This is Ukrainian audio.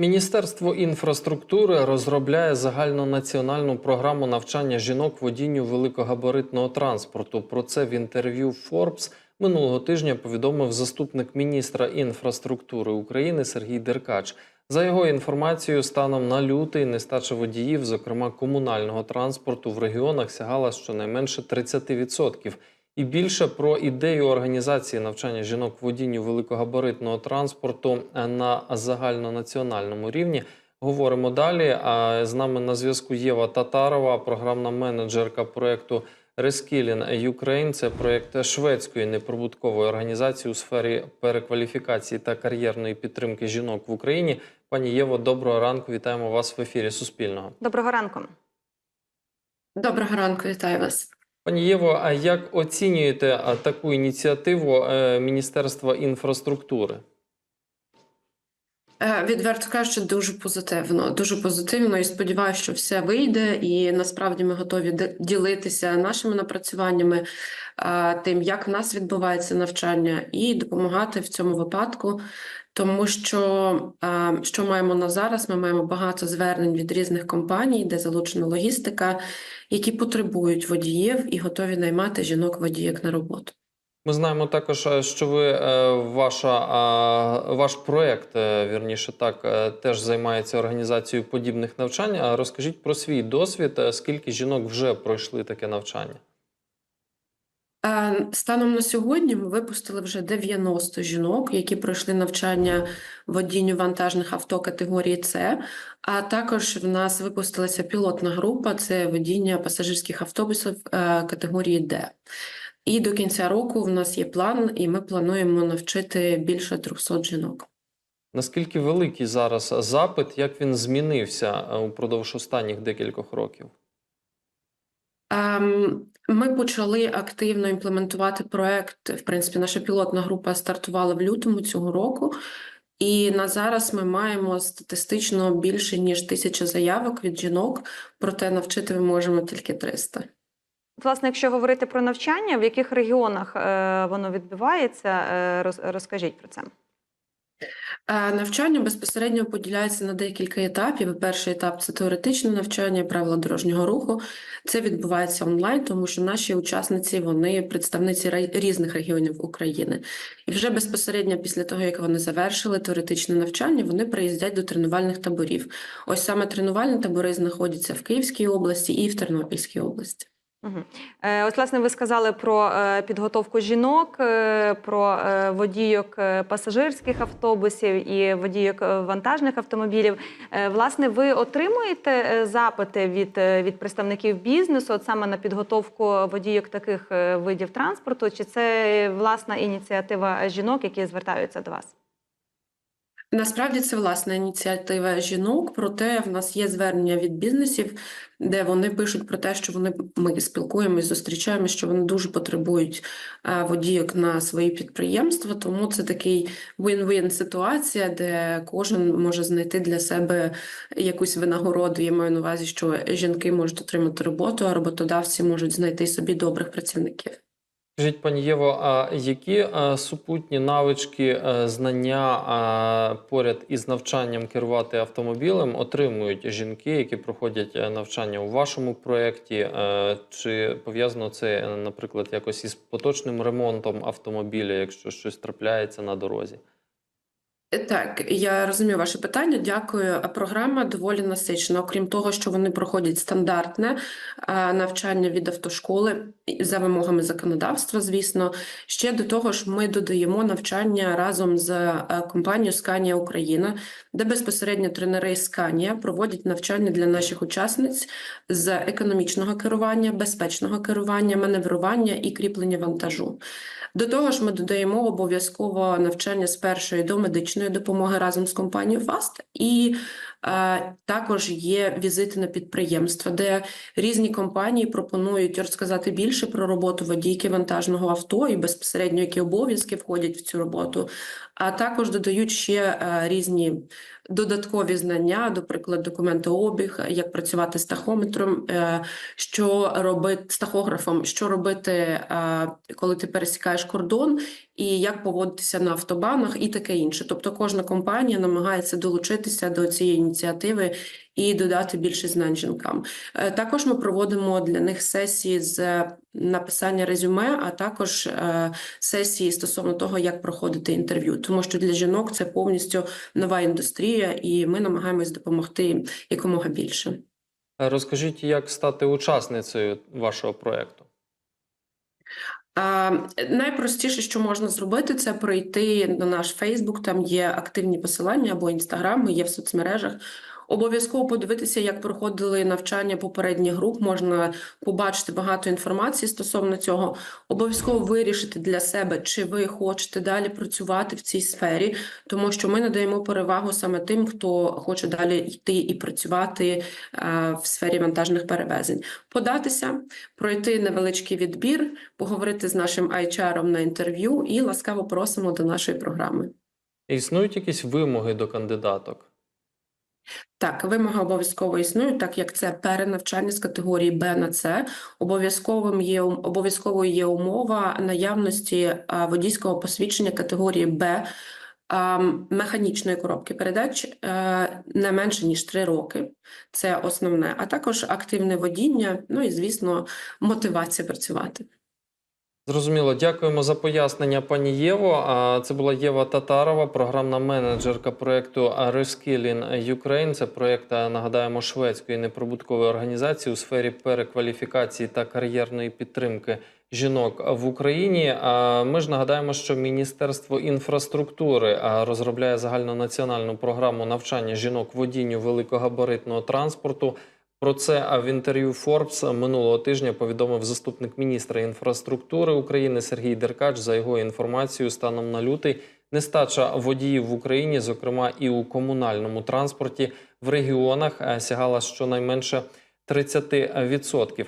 Міністерство інфраструктури розробляє загальнонаціональну програму навчання жінок водінню великогабаритного транспорту. Про це в інтерв'ю Forbes минулого тижня повідомив заступник міністра інфраструктури України Сергій Деркач. За його інформацією, станом на лютий нестача водіїв, зокрема комунального транспорту, в регіонах сягала щонайменше 30%. І більше про ідею організації навчання жінок водінню великогабаритного транспорту на загальнонаціональному рівні говоримо далі. А з нами на зв'язку Єва Татарова, програмна менеджерка проекту Reskilling Ukraine. Це проєкт шведської неприбуткової організації у сфері перекваліфікації та кар'єрної підтримки жінок в Україні. Пані Єво, доброго ранку. Вітаємо вас в ефірі Суспільного. Доброго ранку. Доброго ранку, вітаю вас. Пані Єво, а як оцінюєте таку ініціативу е, Міністерства інфраструктури? Е, Відверто кажучи, дуже позитивно, дуже позитивно і сподіваюся, що все вийде. І насправді ми готові ділитися нашими напрацюваннями, е, тим, як в нас відбувається навчання, і допомагати в цьому випадку. Тому що е, що маємо на зараз? Ми маємо багато звернень від різних компаній, де залучена логістика, які потребують водіїв і готові наймати жінок-водіїв на роботу. Ми знаємо також, е, що ви е, ваша ваш проект, вірніше так, теж займається організацією подібних навчань. Розкажіть про свій досвід, скільки жінок вже пройшли таке навчання? Е, Станом на сьогодні ми випустили вже 90 жінок, які пройшли навчання водінню вантажних авто категорії С. А також в нас випустилася пілотна група це водіння пасажирських автобусів е, категорії Д. І до кінця року в нас є план, і ми плануємо навчити більше 300 жінок. Наскільки великий зараз запит, як він змінився е, упродовж останніх декількох років? Ем, Ми почали активно імплементувати проект. В принципі, наша пілотна група стартувала в лютому цього року, і на зараз ми маємо статистично більше ніж тисяча заявок від жінок, проте навчити ми можемо тільки 300. Власне, якщо говорити про навчання, в яких регіонах е, воно відбувається, е, розкажіть про це. Е, Навчання безпосередньо поділяється на декілька етапів. Перший етап це теоретичне навчання, правила дорожнього руху. Це відбувається онлайн, тому що наші учасниці вони представниці різних регіонів України. І вже безпосередньо після того, як вони завершили теоретичне навчання, вони приїздять до тренувальних таборів. Ось саме тренувальні табори знаходяться в Київській області і в Тернопільській області. Е, ось, власне, ви сказали про е, підготовку жінок, е, про водійок пасажирських автобусів і водійок вантажних автомобілів. Власне, ви отримуєте запити від, від представників бізнесу, от саме на підготовку водійок таких видів транспорту, чи це власна ініціатива жінок, які звертаються до вас? Насправді це власна ініціатива жінок, проте в нас є звернення від бізнесів, де вони пишуть про те, що вони ми спілкуємось, зустрічаємось, що вони дуже потребують е, водійок на свої підприємства. Тому це такий win-win ситуація, де кожен може знайти для себе якусь винагороду. Я маю на увазі, що жінки можуть отримати роботу, а роботодавці можуть знайти собі добрих працівників. Скажіть, пані Єво, а які е, супутні навички, е, знання е, поряд із навчанням керувати автомобілем отримують жінки, які проходять навчання у вашому проєкті? Чи пов'язано це, наприклад, якось із поточним ремонтом автомобіля, якщо щось трапляється на дорозі? Так, я розумію ваше питання. Дякую. Програма доволі насичена. Окрім того, що вони проходять стандартне навчання від автошколи за вимогами законодавства, звісно. Ще до того ж, ми додаємо навчання разом з компанією Scania Україна, де безпосередньо тренери Scania проводять навчання для наших учасниць з економічного керування, безпечного керування, маневрування і кріплення вантажу. До того ж, ми додаємо обов'язково навчання з першої до медичної допомоги разом з компанією FAST. І е, також є візити на підприємства, де різні компанії пропонують розказати більше про роботу водійки вантажного авто і безпосередньо які обов'язки входять в цю роботу. а також додають ще е, різні додаткові знання, до прикладу, документообіг, як працювати з тахометром, е, що робити з тахографом, що робити, коли ти пересікаєш кордон, і як поводитися на автобанах, і таке інше. Тобто, кожна компанія намагається долучитися до цієї ініціативи і додати більше знань жінкам. Е, Також ми проводимо для них сесії з написання резюме, а також е, сесії стосовно того, як проходити інтерв'ю, тому що для жінок це повністю нова індустрія, і ми намагаємось допомогти якомога більше. Е, Розкажіть, як стати учасницею вашого проєкту? А, найпростіше, що можна зробити, це пройти на наш Фейсбук. Там є активні посилання або інстаграм, ми є в соцмережах. Обов'язково подивитися, як проходили навчання попередніх груп. Можна побачити багато інформації стосовно цього. Обов'язково вирішити для себе, чи ви хочете далі працювати в цій сфері, тому що ми надаємо перевагу саме тим, хто хоче далі йти і працювати е, в сфері вантажних перевезень. Податися, пройти невеличкий відбір, поговорити з нашим HR на інтерв'ю і ласкаво просимо до нашої програми. Існують якісь вимоги до кандидаток? Так, вимоги обов'язково існують, так як це перенавчання з категорії Б на С. Обов'язковим є обов'язковою є умова наявності водійського посвідчення категорії Б механічної коробки передач е, не менше ніж 3 роки. Це основне, а також активне водіння. Ну і звісно, мотивація працювати. Зрозуміло, дякуємо за пояснення, пані Єво. Це була Єва Татарова, програмна менеджерка проєкту Reskilling Ukraine. Це проєкт, нагадаємо, шведської неприбуткової організації у сфері перекваліфікації та кар'єрної підтримки жінок в Україні. Ми ж нагадаємо, що Міністерство інфраструктури розробляє загальнонаціональну програму навчання жінок водінню великогабаритного транспорту. Про це в інтерв'ю Forbes минулого тижня повідомив заступник міністра інфраструктури України Сергій Деркач. За його інформацією, станом на лютий нестача водіїв в Україні, зокрема і у комунальному транспорті в регіонах, е, сягала щонайменше 30%.